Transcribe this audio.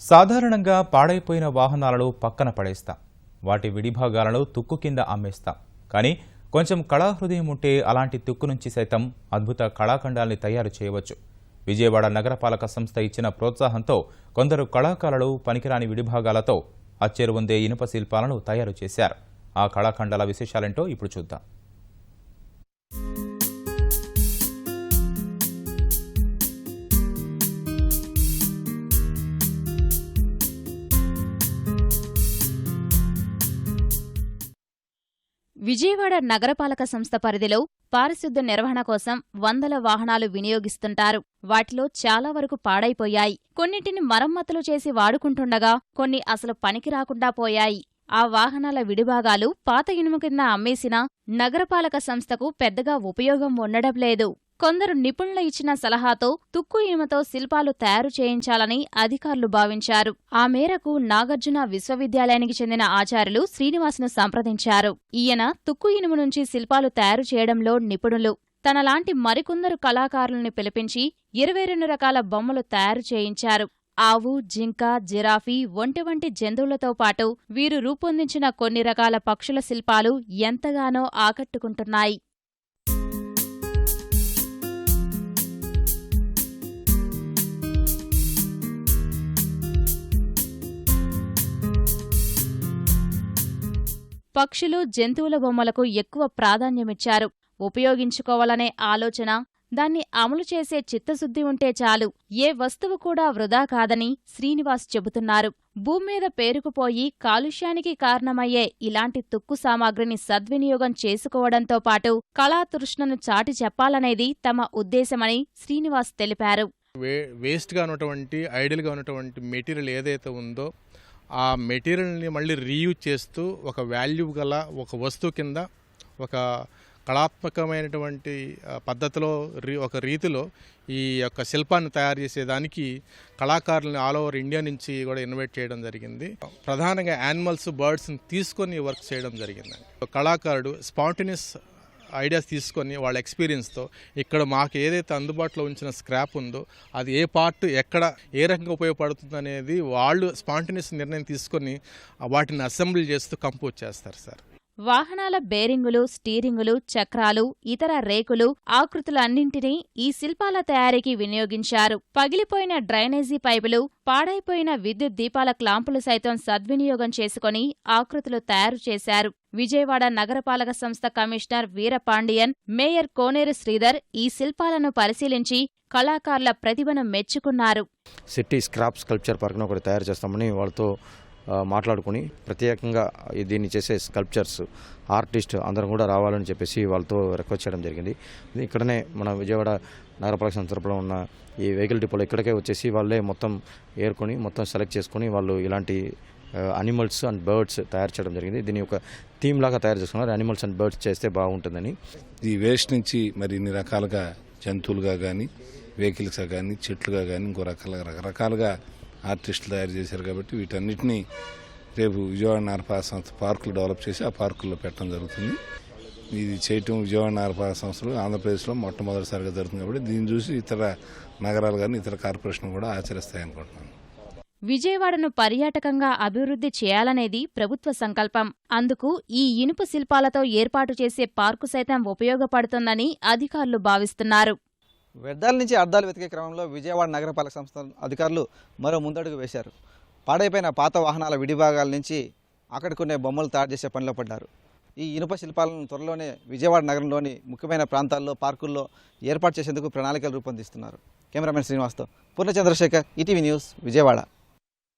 సాధారణంగా పాడైపోయిన వాహనాలను పక్కన పడేస్తాం. వాటి విడిభాగాలను తుక్కు కింద అమ్మేస్తాం. కానీ కొంచెం కళాహృదయం ఉంటే అలాంటి తుక్కు నుంచి సైతం అద్భుత కళాఖండాల్ని తయారు చేయవచ్చు. విజయవాడ నగరపాలక సంస్థ ఇచ్చిన ప్రోత్సాహంతో కొందరు కళాకారులు పనికిరాని విడిభాగాలతో అచ్చెరువుందే ఇనుప శిల్పాలను తయారు చేశారు. ఆ కళాఖండాల విశేషాలేంటో ఇప్పుడు చూద్దాం. విజయవాడ నగరపాలక సంస్థ పరిధిలో పారిశుద్ధ్య నిర్వహణ కోసం వందల వాహనాలు వినియోగిస్తుంటారు. వాటిలో చాలా వరకు పాడైపోయాయి. కొన్నింటిని మరమ్మతులు చేసి వాడుకుంటుండగా కొన్ని అసలు పనికి రాకుండా పోయాయి. ఆ వాహనాల విడిభాగాలు పాత ఇనుము కింద అమ్మేసినా నగరపాలక సంస్థకు పెద్దగా ఉపయోగం ఉండడం లేదు. కొందరు నిపుణుల ఇచ్చిన సలహాతో తుక్కు ఇనుముతో శిల్పాలు తయారు చేయించాలని అధికారులు భావించారు. ఆ మేరకు నాగార్జున విశ్వవిద్యాలయానికి చెందిన ఆచార్యులు శ్రీనివాస్ను సంప్రదించారు. ఈయన తుక్కు ఇనుము నుంచి శిల్పాలు తయారు చేయడంలో నిపుణులు. తనలాంటి మరికొందరు కళాకారుల్ని పిలిపించి ఇరవై రెండు రకాల బొమ్మలు తయారు చేయించారు. ఆవు జింక జిరాఫీ ఒంటి వంటి జంతువులతో పాటు వీరు రూపొందించిన కొన్ని రకాల పక్షుల శిల్పాలు ఎంతగానో ఆకట్టుకుంటున్నాయి. పక్షులు జంతువుల బొమ్మలకు ఎక్కువ ప్రాధాన్యమిచ్చారు. ఉపయోగించుకోవాలనే ఆలోచన దాన్ని అమలు చేసే చిత్తశుద్ధి ఉంటే చాలు. ఏ వస్తువు కూడా వృధా కాదని శ్రీనివాస్ చెబుతున్నారు. భూమి మీద పేరుకుపోయి కాలుష్యానికి కారణమయ్యే ఇలాంటి తుక్కు సామాగ్రిని సద్వినియోగం చేసుకోవడంతో పాటు కళాతృష్ణను చాటి చెప్పాలనేది తమ ఉద్దేశమని శ్రీనివాస్ తెలిపారు. వేస్ట్గా ఉన్నటువంటి ఐడియల్గా ఉన్నటువంటి మెటీరియల్ ఏదైతే ఉందో ఆ మెటీరియల్ని మళ్ళీ రీయూజ్ చేస్తూ ఒక వాల్యూ గల ఒక వస్తువు కింద ఒక కళాత్మకమైనటువంటి పద్ధతిలో రీ ఒక రీతిలో ఈ యొక్క శిల్పాన్ని తయారు చేసేదానికి కళాకారులను ఆల్ ఓవర్ ఇండియా నుంచి కూడా ఇన్వైట్ చేయడం జరిగింది. ప్రధానంగా యానిమల్స్ బర్డ్స్ని తీసుకొని వర్క్ చేయడం జరిగింది కళాకారుడు స్పాంటినియస్ ఐడియాస్ తీసుకొని వాళ్ళ ఎక్స్పీరియన్స్తో ఇక్కడ మాకు ఏదైతే అందుబాటులో ఉంచిన స్క్రాప్ ఉందో అది ఏ పార్ట్ ఎక్కడ ఏ రకంగా ఉపయోగపడుతుంది అనేది వాళ్ళు స్పాంటేనియస్ నిర్ణయం తీసుకొని వాటిని అసెంబ్లీ చేస్తూ కంపోజ్ చేస్తారు సార్. వాహనాల బేరింగులు స్టీరింగులు చక్రాలు ఇతర రేకులు ఆకృతులన్నింటినీ ఈ శిల్పాల తయారీకి వినియోగించారు. పగిలిపోయిన డ్రైనేజీ పైపులు పాడైపోయిన విద్యుత్ దీపాల క్లాంపులు సైతం సద్వినియోగం చేసుకుని ఆకృతులు తయారు చేశారు. విజయవాడ నగరపాలక సంస్థ కమిషనర్ వీరపాండియన్ మేయర్ కోనేరు శ్రీధర్ ఈ శిల్పాలను పరిశీలించి కళాకారుల ప్రతిభను మెచ్చుకున్నారు. సిటీ స్క్రాప్ స్కల్ప్చర్ పార్క్ను ఒకటి తయారు చేస్తామని వాళ్ళతో మాట్లాడుకుని ప్రత్యేకంగా దీన్ని చేసే స్కల్ప్చర్స్ ఆర్టిస్ట్ అందరం కూడా రావాలని చెప్పేసి వాళ్ళతో రిక్వెస్ట్ చేయడం జరిగింది. ఇక్కడనే మన విజయవాడ నగరపాలక సందర్భంలో ఉన్న ఈ వెహికల్ డిపోలో ఇక్కడికే వచ్చేసి వాళ్ళే మొత్తం ఏరుకొని మొత్తం సెలెక్ట్ చేసుకొని వాళ్ళు ఇలాంటి అనిమల్స్ అండ్ బర్డ్స్ తయారు చేయడం జరిగింది. దీని ఒక థీమ్ లాగా తయారు చేసుకున్నారు. అనిమల్స్ అండ్ బర్డ్స్ చేస్తే బాగుంటుందని. ఈ వేస్ట్ నుంచి మరి ఇన్ని రకాలుగా జంతువులుగా కానీ వెహికల్స్గా కానీ చెట్లుగా కానీ ఇంకో రకాల రకరకాలుగా ఆర్టిస్టులు తయారు చేశారు కాబట్టి వీటన్నిటిని రేపు విజయవాడ నగరపాలక సంస్థ పార్కులు డెవలప్ చేసి ఆ పార్కుల్లో పెట్టడం జరుగుతుంది. ఇది చేయటం విజయవాడ నగరపాలక సంస్థలు ఆంధ్రప్రదేశ్లో మొట్టమొదటిసారిగా జరుగుతుంది కాబట్టి దీన్ని చూసి ఇతర నగరాలు కానీ ఇతర కార్పొరేషన్ కూడా ఆచరిస్తాయి అనుకుంటున్నాను విజయవాడను పర్యాటకంగా అభివృద్ధి చేయాలనేది ప్రభుత్వ సంకల్పం. అందుకు ఈ ఇనుప శిల్పాలతో ఏర్పాటు చేసే పార్కు సైతం ఉపయోగపడుతుందని అధికారులు భావిస్తున్నారు. వ్యర్థాల నుంచి అర్థాలు వెతికే క్రమంలో విజయవాడ నగరపాలక సంస్థ అధికారులు మరో ముందడుగు వేశారు. పాడైపోయిన పాత వాహనాల విడిభాగాల నుంచి ఆకట్టుకునే బొమ్మలు తయారు చేసే పనిలో పడ్డారు. ఈ ఇనుప శిల్పాలను త్వరలోనే విజయవాడ నగరంలోని ముఖ్యమైన ప్రాంతాల్లో పార్కుల్లో ఏర్పాటు చేసేందుకు ప్రణాళికలు రూపొందిస్తున్నారు. కెమెరామెన్ శ్రీనివాస్తో పూర్ణ చంద్రశేఖర్ ఈటీవీ న్యూస్ విజయవాడ.